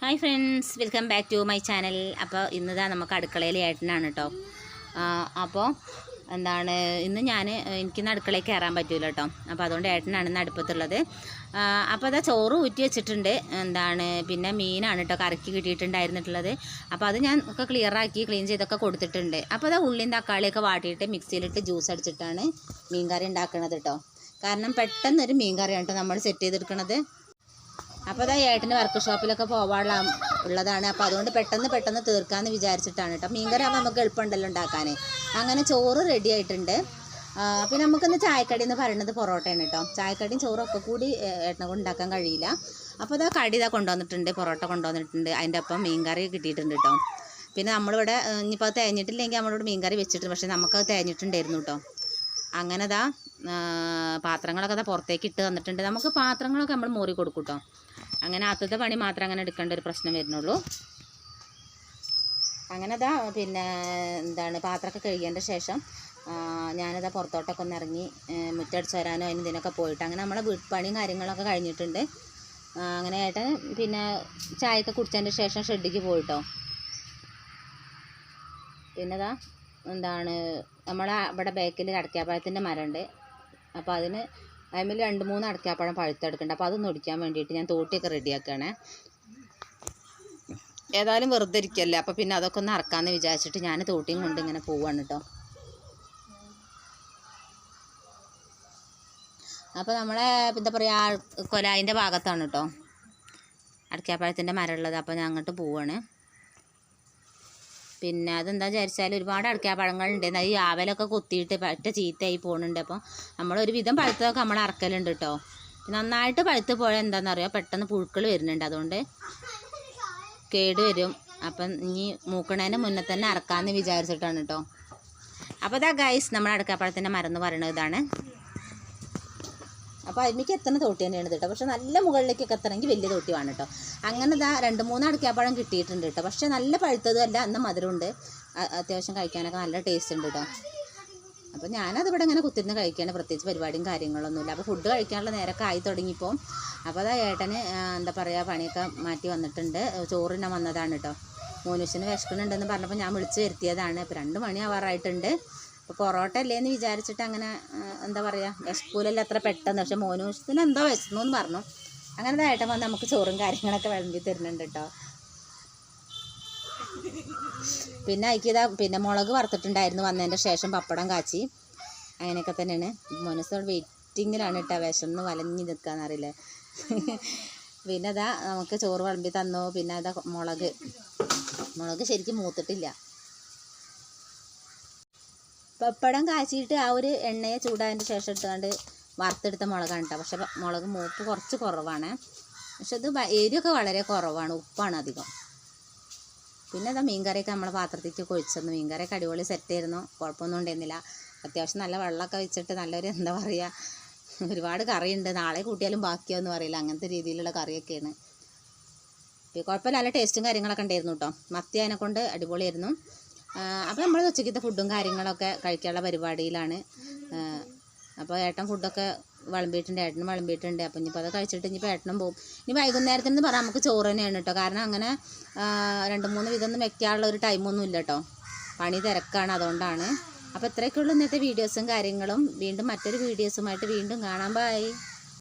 Hi friends welcome back to my channel അപ്പോൾ ഇന്നതാ നമുക്ക് അടുക്കളയിൽ ഏട്ടനാണ് കേട്ടോ അപ്പോൾ എന്താണ് ഇന്ന് ഞാൻ എനിക്കിന്ന് അടുക്കളയിൽ കയറാൻ പറ്റൂല കേട്ടോ അപ്പോൾ അതുകൊണ്ട് ഏട്ടനാണ് ഇന്ന് അടുപ്പത്തുള്ളത്. അപ്പോൾ അതാ ചോറ് ഊറ്റി വെച്ചിട്ടുണ്ട്. എന്താണ് പിന്നെ മീനാണ് കേട്ടോ കറക്കി കിട്ടിയിട്ടുണ്ടായിരുന്നിട്ടുള്ളത്. അപ്പോൾ അത് ഞാൻ ഒക്കെ ക്ലിയറാക്കി ക്ലീൻ ചെയ്തൊക്കെ കൊടുത്തിട്ടുണ്ട്. അപ്പോൾ അതാ ഉള്ളിയും തക്കാളിയൊക്കെ വാട്ടിയിട്ട് മിക്സിയിലിട്ട് ജ്യൂസ് അടിച്ചിട്ടാണ് മീൻ കറി ഉണ്ടാക്കുന്നത് കേട്ടോ കാരണം പെട്ടെന്നൊരു മീൻ കറിയാണ് കേട്ടോ നമ്മൾ സെറ്റ് ചെയ്തെടുക്കണത്. അപ്പോൾ അതാ ഏട്ടന് വർക്ക് ഷോപ്പിലൊക്കെ പോവാനുള്ള ഉള്ളതാണ്. അപ്പോൾ അതുകൊണ്ട് പെട്ടെന്ന് പെട്ടെന്ന് തീർക്കാമെന്ന് വിചാരിച്ചിട്ടാണ് കേട്ടോ മീൻകറി ആകുമ്പോൾ നമുക്ക് എളുപ്പമുണ്ടല്ലോ ഉണ്ടാക്കാൻ അങ്ങനെ ചോറ് റെഡി ആയിട്ടുണ്ട്. പിന്നെ നമുക്കിന്ന് ചായക്കടി എന്ന് പറയുന്നത് പൊറോട്ടയാണ് കേട്ടോ ചായക്കടിയും ചോറും ഒക്കെ കൂടി ഏട്ടനെ കൊണ്ട് ഉണ്ടാക്കാൻ കഴിയില്ല. അപ്പോൾ അതാ കടി ഇതാ കൊണ്ടുവന്നിട്ടുണ്ട് പൊറോട്ട കൊണ്ടുവന്നിട്ടുണ്ട്. അതിന്റെ ഒപ്പം മീൻകറി കിട്ടിയിട്ടുണ്ട് കേട്ടോ പിന്നെ നമ്മളിവിടെ ഇനിയിപ്പോൾ അത് തേഞ്ഞിട്ടില്ലെങ്കിൽ നമ്മളിവിടെ മീൻകറി വെച്ചിട്ടുണ്ട്. പക്ഷേ നമുക്കത് തേഞ്ഞിട്ടുണ്ടായിരുന്നു കേട്ടോ അങ്ങനെ ദാ പാത്രങ്ങളൊക്കെ ദാ പുറത്തേക്ക് ഇട്ട് തന്നിട്ടുണ്ട്. നമുക്ക് പാത്രങ്ങളൊക്കെ നമ്മൾ മോറി കൊടുക്കും കേട്ടോ അങ്ങനെ അത്തത്തെ പണി മാത്രം അങ്ങനെ എടുക്കേണ്ട ഒരു പ്രശ്നം വരുന്നുള്ളൂ. അങ്ങനെ ദാ പിന്നെ എന്താണ് പാത്രമൊക്കെ കഴുകിയതിന്റെ ശേഷം ഞാനിതാ പുറത്തോട്ടൊക്കെ ഒന്ന് ഇറങ്ങി മുറ്റടിച്ച് വരാനോ അതിന് ഇതിനൊക്കെ പോയിട്ട് അങ്ങനെ നമ്മളെ വീട്ടുപണിയും കാര്യങ്ങളൊക്കെ കഴിഞ്ഞിട്ടുണ്ട്. അങ്ങനെ ഏട്ടൻ പിന്നെ ചായയൊക്കെ കുടിച്ചതിന്റെ ശേഷം ഷെഡിക്ക് പോയിട്ടോ. പിന്നെ ദാ എന്താണ് നമ്മളെ ഇവിടെ ബേക്കിൽ അടക്കാപ്പഴത്തിന്റെ മരമുണ്ട്. അപ്പോൾ അതിന് അതിൽ രണ്ട് മൂന്ന് അടയ്ക്കാപ്പഴം പഴുത്തെടുക്കുന്നുണ്ട് അപ്പോൾ അതൊന്ന് ഒടിക്കാൻ വേണ്ടിയിട്ട് ഞാൻ തോട്ടിയൊക്കെ റെഡിയാക്കുകയാണേ ഏതായാലും വെറുതെ ഇരിക്കല്ലേ അപ്പോൾ പിന്നെ അതൊക്കെ ഒന്ന് അറക്കാമെന്ന് വിചാരിച്ചിട്ട് ഞാൻ തോട്ടിയും കൊണ്ട് ഇങ്ങനെ പോവാണ് കേട്ടോ അപ്പോൾ നമ്മളെ എന്താ പറയുക കൊലായിന്റെ ഭാഗത്താണ് കേട്ടോ അടയ്ക്കാപ്പഴത്തിന്റെ മരമുള്ളത്. അപ്പോൾ ഞാൻ അങ്ങോട്ട് പോവാണ്. പിന്നെ അതെന്താ വിചാരിച്ചാൽ ഒരുപാട് അടയ്ക്കാപ്പഴങ്ങളുണ്ട് ഈ ആവലൊക്കെ കൊത്തിയിട്ട് പറ്റ ചീത്തയായി പോകുന്നുണ്ട് അപ്പോൾ നമ്മളൊരു വിധം പഴുത്തതൊക്കെ നമ്മൾ അറക്കലുണ്ട് കേട്ടോ നന്നായിട്ട് പഴുത്ത് പോയാൽ എന്താണെന്ന് അറിയാം പെട്ടെന്ന് പുഴുക്കൾ വരുന്നുണ്ട്. അതുകൊണ്ട് കേട് വരും. അപ്പം ഇനി മൂക്കണേന്റെ മുന്നേ തന്നെ അറക്കാമെന്ന് വിചാരിച്ചിട്ടാണ് കേട്ടോ അപ്പോൾ ഇതാ ഗൈസ് നമ്മുടെ അടക്കാപ്പഴത്തിന്റെ മരം എന്ന് പറയുന്നത് ഇതാണ്. അപ്പോൾ എനിക്ക് എത്തുന്ന തോട്ടി തന്നെയാണ് കേട്ടോ പക്ഷേ നല്ല മുകളിലേക്കൊക്കെ എത്തണമെങ്കിൽ വലിയ തോട്ടി വേണം കേട്ടോ അങ്ങനെ ഇതാ രണ്ട് മൂന്ന് അടക്കാപ്പഴം കിട്ടിയിട്ടുണ്ട് കേട്ടോ പക്ഷേ നല്ല പഴുത്തതും അല്ല അന്ന് മധുരമുണ്ട്. അത്യാവശ്യം കഴിക്കാനൊക്കെ നല്ല ടേസ്റ്റ് ഉണ്ട് കേട്ടോ അപ്പോൾ ഞാനത് ഇവിടെ ഇങ്ങനെ കുത്തിരുന്ന് കഴിക്കുകയാണ് പ്രത്യേകിച്ച് പരിപാടിയും കാര്യങ്ങളൊന്നുമില്ല. അപ്പോൾ ഫുഡ് കഴിക്കാനുള്ള നേരൊക്കെ ആയി തുടങ്ങിയപ്പോൾ അപ്പോൾ അതാ ഏട്ടന് എന്താ പറയുക പണിയൊക്കെ മാറ്റി വന്നിട്ടുണ്ട്. ചോറിനാൻ വന്നതാണ് കേട്ടോ മോനുഷന് വിശക്കുന്നുണ്ടെന്ന് പറഞ്ഞപ്പോൾ ഞാൻ വിളിച്ച് വരുത്തിയതാണ്. അപ്പോൾ രണ്ട് മണി ആവാറായിട്ടുണ്ട് അപ്പോൾ പൊറോട്ട അല്ലേന്ന് വിചാരിച്ചിട്ട് അങ്ങനെ എന്താ പറയുക വിശക്കൂലല്ല അത്ര പെട്ടെന്ന്. പക്ഷെ മോനുസിന് എന്തോ വിശന്നു എന്ന് പറഞ്ഞു. അങ്ങനെ ഏട്ടൻ വന്ന് നമുക്ക് ചോറും കാര്യങ്ങളൊക്കെ വിളമ്പി തരുന്നുണ്ട് കേട്ടോ പിന്നെ അതിക്കിതാ പിന്നെ മുളക് വറുത്തിട്ടുണ്ടായിരുന്നു. വന്നതിന്റെ ശേഷം പപ്പടം കാച്ചി. അങ്ങനെയൊക്കെ തന്നെയാണ്. മനസ്സോട് വെയിറ്റിങ്ങിലാണ് കേട്ടോ വിശന്ന് വലഞ്ഞു നിൽക്കാന്നറിയില്ലേ പിന്നെ അതാ നമുക്ക് ചോറ് വിളമ്പി തന്നു. പിന്നെ അതാ മുളക്. മുളക് ശരിക്കും മൂത്തിട്ടില്ല. പപ്പടം കാച്ചിയിട്ട് ആ ഒരു എണ്ണയെ ചൂടായതിന്റെ ശേഷം എടുത്തുകൊണ്ട് വറുത്തെടുത്ത മുളകാണ് കേട്ടോ. പക്ഷെ മുളക് മൂപ്പ് കുറച്ച് കുറവാണ്. പക്ഷെ ഇത് എരിയൊക്കെ വളരെ കുറവാണ് ഉപ്പാണ് അധികം. പിന്നെ അതാ മീൻകറിയൊക്കെ നമ്മളെ പാത്രത്തേക്ക് ഒഴിച്ചെന്നു മീൻകറിയൊക്കെ അടിപൊളി സെറ്റ് ആയിരുന്നു. കുഴപ്പമൊന്നും ഉണ്ടായിരുന്നില്ല. അത്യാവശ്യം നല്ല വെള്ളമൊക്കെ വെച്ചിട്ട് നല്ലൊരു എന്താ പറയുക ഒരുപാട് കറിയുണ്ട്. നാളെ കൂട്ടിയാലും ബാക്കിയാവെന്ന് പറയില്ല. അങ്ങനത്തെ രീതിയിലുള്ള കറിയൊക്കെയാണ്. കുഴപ്പമില്ല. നല്ല ടേസ്റ്റും കാര്യങ്ങളൊക്കെ ഉണ്ടായിരുന്നു കേട്ടോ. മത്തി അതിനെ കൊണ്ട് അടിപൊളിയായിരുന്നു. അപ്പോൾ നമ്മൾ ഉച്ചയ്ക്കത്തെ ഫുഡും കാര്യങ്ങളൊക്കെ കഴിക്കാനുള്ള പരിപാടിയിലാണ്. അപ്പോൾ ഏട്ടൻ ഫുഡൊക്കെ വിളമ്പിയിട്ടുണ്ട് ഏട്ടനും വിളമ്പിയിട്ടുണ്ട്. അപ്പോൾ ഇനിയിപ്പോൾ അത് കഴിച്ചിട്ട് ഇനിയിപ്പോൾ ഏട്ടനും പോകും ഇനി വൈകുന്നേരത്തിന് പറയാം നമുക്ക് ചോറ് തന്നെയാണ് കേട്ടോ കാരണം അങ്ങനെ രണ്ട് മൂന്ന് വിധമൊന്നും വെക്കാനുള്ള ഒരു ടൈമൊന്നും ഇല്ല കേട്ടോ പണി തിരക്കാണ് അതുകൊണ്ടാണ്. അപ്പോൾ ഇത്രയൊക്കെയുള്ള ഇന്നത്തെ വീഡിയോസും കാര്യങ്ങളും. വീണ്ടും മറ്റൊരു വീഡിയോസുമായിട്ട് വീണ്ടും കാണാൻ ബൈ